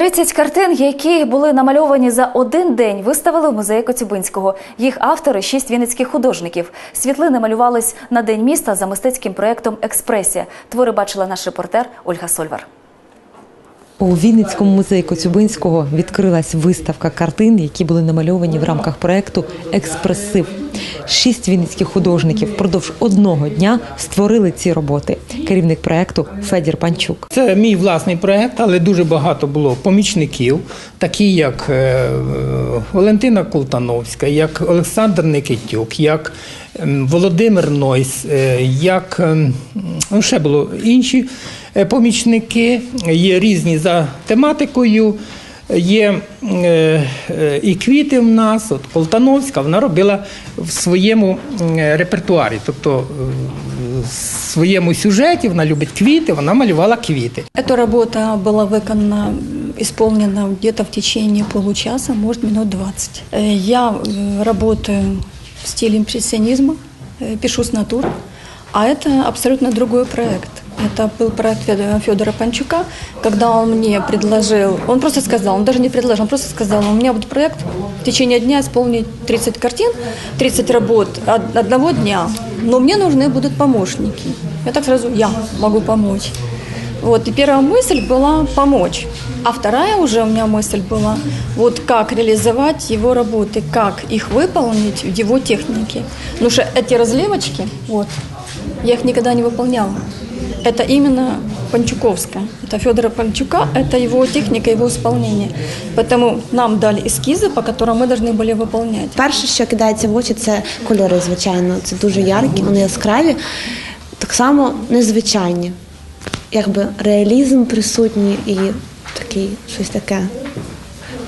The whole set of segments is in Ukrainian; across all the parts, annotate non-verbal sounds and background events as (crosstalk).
30 картин, які були намальовані за один день, виставили в музеї Коцюбинського. Їх автори шість вінницьких художників. Світлини малювались на день міста за мистецьким проєктом Експресія. Твори бачила наш репортер Ольга Сольвар. У Вінницькому музеї Коцюбинського відкрилась виставка картин, які були намальовані в рамках проекту Експресив. Шість вінницьких художників впродовж одного дня створили ці роботи. Керівник проекту Федір Панчук. Це мій власний проект, але дуже багато було помічників, такі як е, Валентина Колтановська, як Олександр Никитюк, як Володимир Нойс, е, як ем, ну, ще було інші помічники, є різні за тематикою. Є е, е, і квіти в нас, от Колтановська, вона робила в своєму е, репертуарі, тобто е, в своєму сюжеті вона любить квіти, вона малювала квіти. Эта работа была выполнена, исполнена где-то в течение получаса, может, минут 20. Э, Я э, работаю в стиле импрессионизма, э, пишу с натур, а это абсолютно другой проект. Это был проект Федора- Панчука, когда он мне предложил, он просто сказал, он даже не предложил, он просто сказал, у меня будет проект в течение дня исполнить 30 картин, 30 работ од- одного дня, но мне нужны будут помощники. Я так сразу, я могу помочь. Вот, и первая мысль была помочь. А вторая уже у меня мысль была, вот как реализовать его работы, как их выполнить в его технике. Потому что эти разливочки, вот, я их никогда не выполняла. Это именно Панчуковская. Это Федора Панчука, это его техника, его исполнение. Поэтому нам дали эскизы, по которым мы должны были выполнять. Перше, що кидається в очі, це кольори, звичайно. Це дуже яркі, вони яскраві, так само незвичайні. Якби реалізм присутній і такий щось таке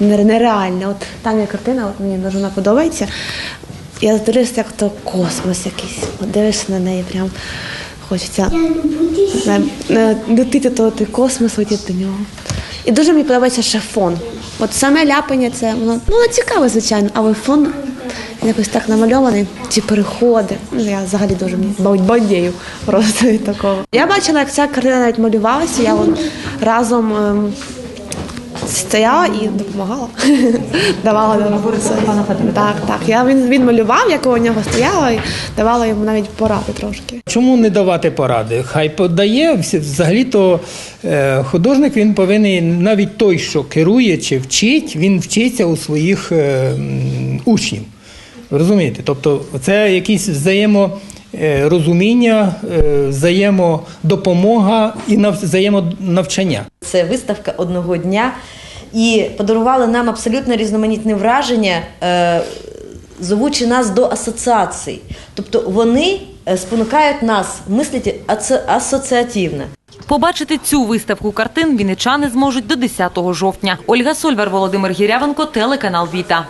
нере- нереальне. От там є картина, от мені дуже вона подобається. Я дивлюся, як то космос якийсь. От дивишся на неї, прям хочеться дотити того той космос, летіти до нього. І дуже мені подобається ще фон. От саме ляпання це воно ну цікаве, звичайно, але фон якось так намальований, ці переходи. Ну, я взагалі дуже мені просто від такого. Я бачила, як ця картина навіть малювалася, я от разом. Стояла і допомагала, (laughs) давала Так, так. Я він, він малював, я коло нього стояла і давала йому навіть поради трошки. Чому не давати поради? Хай подає взагалі-то е, художник він повинен навіть той, що керує чи вчить, він вчиться у своїх е, учнів. Розумієте? Тобто, це якісь взаєморозуміння, е, взаємодопомога і нав- взаємонавчання. Це виставка одного дня і подарували нам абсолютно різноманітне враження, е, зовучи нас до асоціацій. Тобто вони е, спонукають нас мислити асоціативно. Побачити цю виставку картин вінничани зможуть до 10 жовтня. Ольга Сольвар, Володимир Гірявенко, телеканал Віта.